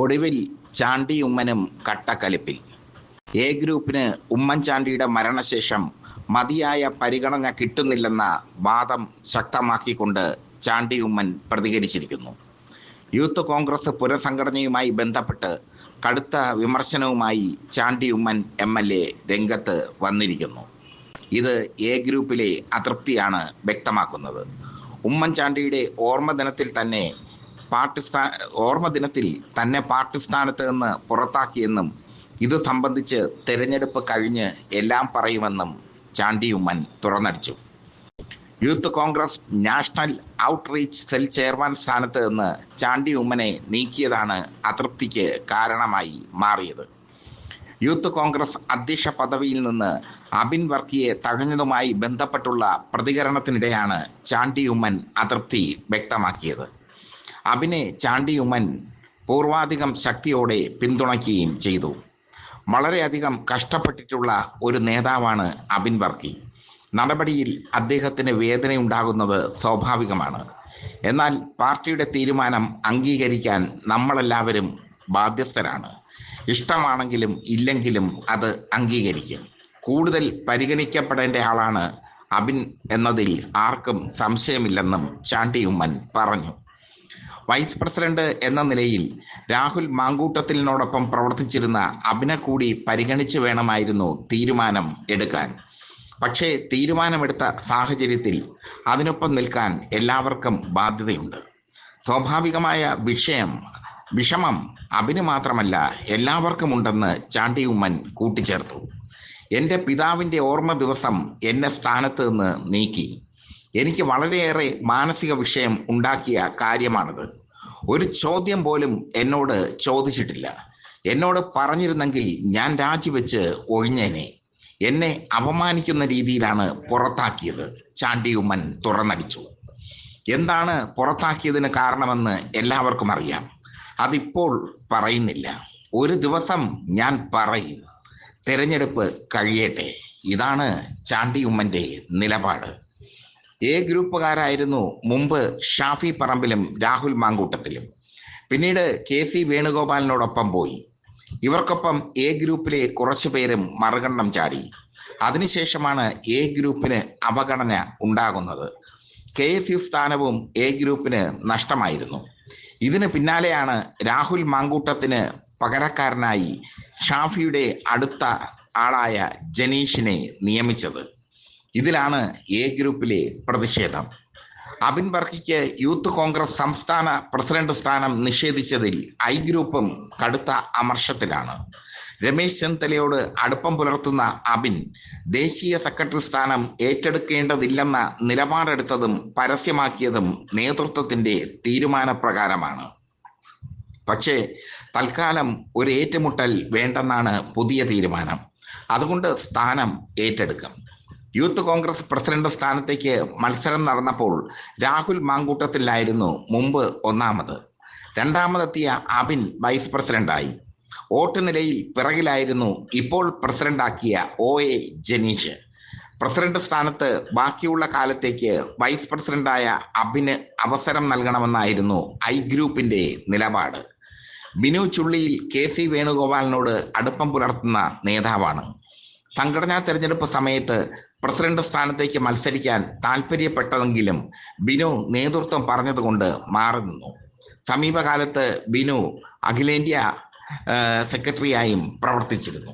ഒടുവിൽ ചാണ്ടി ഉമ്മനും കട്ടക്കലിപ്പിൽ. എ ഗ്രൂപ്പിന് ഉമ്മൻചാണ്ടിയുടെ മരണശേഷം മതിയായ പരിഗണന കിട്ടുന്നില്ലെന്ന വാദം ശക്തമാക്കിക്കൊണ്ട് ചാണ്ടി ഉമ്മൻ പ്രതികരിച്ചിരിക്കുന്നു. യൂത്ത് കോൺഗ്രസ് പുനഃസംഘടനയുമായി ബന്ധപ്പെട്ട് കടുത്ത വിമർശനവുമായി Chandy Oommen M L A രംഗത്ത് വന്നിരിക്കുന്നു. ഇത് എ ഗ്രൂപ്പിലെ അതൃപ്തിയാണ് വ്യക്തമാക്കുന്നത്. ഉമ്മൻചാണ്ടിയുടെ ഓർമ്മ ദിനത്തിൽ തന്നെ പാർട്ടി ഓർമ്മ ദിനത്തിൽ തന്നെ പാർട്ടി സ്ഥാനത്ത് നിന്ന് പുറത്താക്കിയെന്നും ഇത് സംബന്ധിച്ച് തെരഞ്ഞെടുപ്പ് കഴിഞ്ഞ് എല്ലാം പറയുമെന്നും Chandy Oommen തുറന്നടിച്ചു. Youth Congress national outreach cell chairman സ്ഥാനത്ത് നിന്ന് ചാണ്ടി ഉമ്മനെ നീക്കിയതാണ് അതൃപ്തിക്ക് കാരണമായി മാറിയത്. യൂത്ത് കോൺഗ്രസ് അധ്യക്ഷ പദവിയിൽ നിന്ന് അബിൻ വർക്കിയെ തകഞ്ഞതുമായി ബന്ധപ്പെട്ടുള്ള പ്രതികരണത്തിനിടെയാണ് ചാണ്ടി ഉമ്മൻ അതൃപ്തി വ്യക്തമാക്കിയത്. അബിനെ ചാണ്ടിയുമൻ പൂർവാധികം ശക്തിയോടെ പിന്തുണയ്ക്കുകയും ചെയ്തു. വളരെയധികം കഷ്ടപ്പെട്ടിട്ടുള്ള ഒരു നേതാവാണ് അബിൻ വർക്കി. നടപടിയിൽ അദ്ദേഹത്തിന് വേദനയുണ്ടാകുന്നത് സ്വാഭാവികമാണ്. എന്നാൽ പാർട്ടിയുടെ തീരുമാനം അംഗീകരിക്കാൻ നമ്മളെല്ലാവരും ബാധ്യസ്ഥരാണ്. ഇഷ്ടമാണെങ്കിലും ഇല്ലെങ്കിലും അത് അംഗീകരിക്കും. കൂടുതൽ പരിഗണിക്കപ്പെടേണ്ട ആളാണ് അബിൻ എന്നതിൽ ആർക്കും സംശയമില്ലെന്നും ചാണ്ടിയുമ്മൻ പറഞ്ഞു. വൈസ് പ്രസിഡന്റ് എന്ന നിലയിൽ രാഹുൽ മാങ്കൂട്ടത്തിലിനോടൊപ്പം പ്രവർത്തിച്ചിരുന്ന അബിനെ കൂടി പരിഗണിച്ചു വേണമായിരുന്നു തീരുമാനം എടുക്കാൻ. പക്ഷേ തീരുമാനമെടുത്ത സാഹചര്യത്തിൽ അതിനൊപ്പം നിൽക്കാൻ എല്ലാവർക്കും ബാധ്യതയുണ്ട്. സ്വാഭാവികമായ വിഷയം വിഷമം അബിന് മാത്രമല്ല എല്ലാവർക്കും ഉണ്ടെന്ന് ചാണ്ടി ഉമ്മൻ കൂട്ടിച്ചേർത്തു. എന്റെ പിതാവിന്റെ ഓർമ്മ ദിവസം എന്നെ സ്ഥാനത്ത് നിന്ന് നീക്കി. എനിക്ക് വളരെയേറെ മാനസിക വിഷയം ഉണ്ടാക്കിയ കാര്യമാണത്. ഒരു ചോദ്യം പോലും എന്നോട് ചോദിച്ചിട്ടില്ല. എന്നോട് പറഞ്ഞിരുന്നെങ്കിൽ ഞാൻ രാജിവെച്ച് ഒഴിഞ്ഞേനെ. എന്നെ അപമാനിക്കുന്ന രീതിയിലാണ് പുറത്താക്കിയത്. ചാണ്ടിയുമ്മൻ തുറന്നടിച്ചു. എന്താണ് പുറത്താക്കിയതിന് കാരണമെന്ന് എല്ലാവർക്കും അറിയാം. അതിപ്പോൾ പറയുന്നില്ല. ഒരു ദിവസം ഞാൻ പറയും തെരഞ്ഞെടുപ്പ് കഴിയട്ടെ. ഇതാണ് ചാണ്ടി ഉമ്മന്റെ നിലപാട്. എ ഗ്രൂപ്പുകാരായിരുന്നു മുമ്പ് ഷാഫി പറമ്പിലും രാഹുൽ മാങ്കൂട്ടത്തിലും. പിന്നീട് കെ സി വേണുഗോപാലിനോടൊപ്പം പോയി. ഇവർക്കൊപ്പം എ ഗ്രൂപ്പിലെ കുറച്ചു പേരും മറുകണ്ണം ചാടി. അതിനുശേഷമാണ് എ ഗ്രൂപ്പിന് അവഗണന ഉണ്ടാകുന്നത്. കെ എസ് യു സ്ഥാനവും എ ഗ്രൂപ്പിന് നഷ്ടമായിരുന്നു. ഇതിന് പിന്നാലെയാണ് രാഹുൽ മാങ്കൂട്ടത്തിന് പകരക്കാരനായി ഷാഫിയുടെ അടുത്ത ആളായ ജനീഷിനെ നിയമിച്ചത്. ഇതിലാണ് എ ഗ്രൂപ്പിലെ പ്രതിഷേധം. അബിൻ ബർക്കിക്ക് യൂത്ത് കോൺഗ്രസ് സംസ്ഥാന പ്രസിഡന്റ് സ്ഥാനം നിഷേധിച്ചതിൽ ഐ ഗ്രൂപ്പും കടുത്ത അമർഷത്തിലാണ്. രമേശ് ചെന്നിത്തലയോട് അടുപ്പം പുലർത്തുന്ന അബിൻ ദേശീയ സെക്രട്ടറി സ്ഥാനം ഏറ്റെടുക്കേണ്ടതില്ലെന്ന നിലപാടെടുത്തതും പരസ്യമാക്കിയതും നേതൃത്വത്തിന്റെ തീരുമാനപ്രകാരമാണ്. പക്ഷേ തൽക്കാലം ഒരു ഏറ്റുമുട്ടൽ വേണ്ടെന്നാണ് പുതിയ തീരുമാനം. അതുകൊണ്ട് സ്ഥാനം ഏറ്റെടുക്കും. യൂത്ത് കോൺഗ്രസ് പ്രസിഡന്റ് സ്ഥാനത്തേക്ക് മത്സരം നടന്നപ്പോൾ രാഹുൽ മാങ്കൂട്ടത്തിലായിരുന്നു മുമ്പ് ഒന്നാമത്. രണ്ടാമതെത്തിയ അബിൻ വൈസ് പ്രസിഡന്റായി. വോട്ട് നിലയിൽ പിറകിലായിരുന്നു ഇപ്പോൾ പ്രസിഡന്റാക്കിയ ഒ എ ജനീഷ്. പ്രസിഡന്റ് സ്ഥാനത്ത് ബാക്കിയുള്ള കാലത്തേക്ക് വൈസ് പ്രസിഡന്റായ അബിന് അവസരം നൽകണമെന്നായിരുന്നു ഐ ഗ്രൂപ്പിന്റെ നിലപാട്. ബിനു ചുള്ളിയിൽ കെ സി വേണുഗോപാലിനോട് അടുപ്പം പുലർത്തുന്ന നേതാവാണ്. സംഘടനാ തെരഞ്ഞെടുപ്പ് സമയത്ത് പ്രസിഡന്റ് സ്ഥാനത്തേക്ക് മത്സരിക്കാൻ താല്പര്യപ്പെട്ടതെങ്കിലും ബിനു നേതൃത്വം പറഞ്ഞതുകൊണ്ട് മാറി നിന്നു. സമീപകാലത്ത് ബിനു അഖിലേന്ത്യാ സെക്രട്ടറിയായും പ്രവർത്തിച്ചിരുന്നു.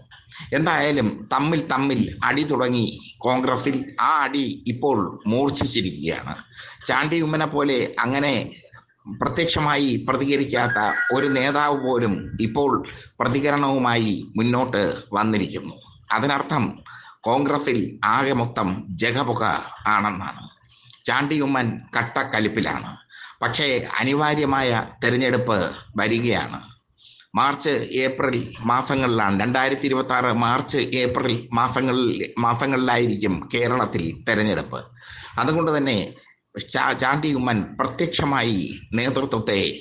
എന്തായാലും തമ്മിൽ തമ്മിൽ അടി തുടങ്ങി കോൺഗ്രസിൽ ആ അടി ഇപ്പോൾ മൂർച്ഛിച്ചിരിക്കുകയാണ്. ചാണ്ടി ഉമ്മനെ പോലെ അങ്ങനെ പ്രത്യക്ഷമായി പ്രതികരിക്കാത്ത ഒരു നേതാവ് പോലും ഇപ്പോൾ പ്രതികരണവുമായി മുന്നോട്ട് വന്നിരിക്കുന്നു. അതിനർത്ഥം കോൺഗ്രസിൽ ആകെ മൊത്തം ജഗപുക ആണെന്നാണ്. ചാണ്ടിയുമ്മൻ കട്ടക്കലിപ്പിലാണ്. പക്ഷേ അനിവാര്യമായ തെരഞ്ഞെടുപ്പ് വരികയാണ്. മാർച്ച് ഏപ്രിൽ മാസങ്ങളിലാണ്. രണ്ടായിരത്തി ഇരുപത്തി ആറ് മാർച്ച് ഏപ്രിൽ മാസങ്ങളിൽ മാസങ്ങളിലായിരിക്കും കേരളത്തിൽ തെരഞ്ഞെടുപ്പ്. അതുകൊണ്ട് തന്നെ ചാണ്ടി ഉമ്മൻ പ്രത്യക്ഷമായി നേതൃത്വത്തെ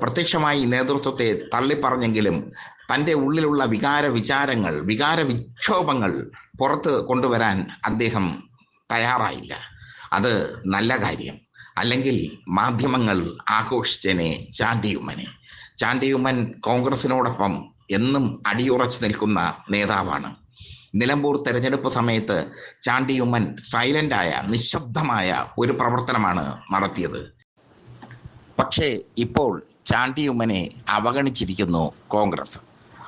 പ്രത്യക്ഷമായി നേതൃത്വത്തെ തള്ളിപ്പറഞ്ഞെങ്കിലും തന്റെ ഉള്ളിലുള്ള വികാര വിചാരങ്ങൾ വികാര വിക്ഷോഭങ്ങൾ പുറത്ത് കൊണ്ടുവരാൻ അദ്ദേഹം തയ്യാറായില്ല. അത് നല്ല കാര്യം. അല്ലെങ്കിൽ മാധ്യമങ്ങൾ ആഘോഷിച്ചനെ ചാണ്ടിയുമ്മനെ. ചാണ്ടിയുമ്മൻ കോൺഗ്രസിനോടൊപ്പം എന്നും അടിയുറച്ചു നിൽക്കുന്ന നേതാവാണ്. നിലമ്പൂർ തെരഞ്ഞെടുപ്പ് സമയത്ത് ചാണ്ടിയുമ്മൻ സൈലന്റായ നിശബ്ദമായ ഒരു പ്രവർത്തനമാണ് നടത്തിയത്. പക്ഷേ ഇപ്പോൾ ചാണ്ടിയുമ്മനെ അവഗണിച്ചിരിക്കുന്നു കോൺഗ്രസ്.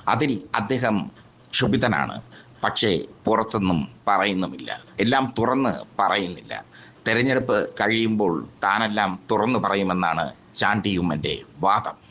അതിൽ അദ്ദേഹം ക്ഷുഭിതനാണ്. പക്ഷേ പുറത്തൊന്നും പറയുന്നുമില്ല. എല്ലാം തുറന്ന് പറയുന്നില്ല. തെരഞ്ഞെടുപ്പ് കഴിയുമ്പോൾ താനെല്ലാം തുറന്നു പറയുമെന്നാണ് ചാണ്ടിയുമ്മന്റെ വാദം.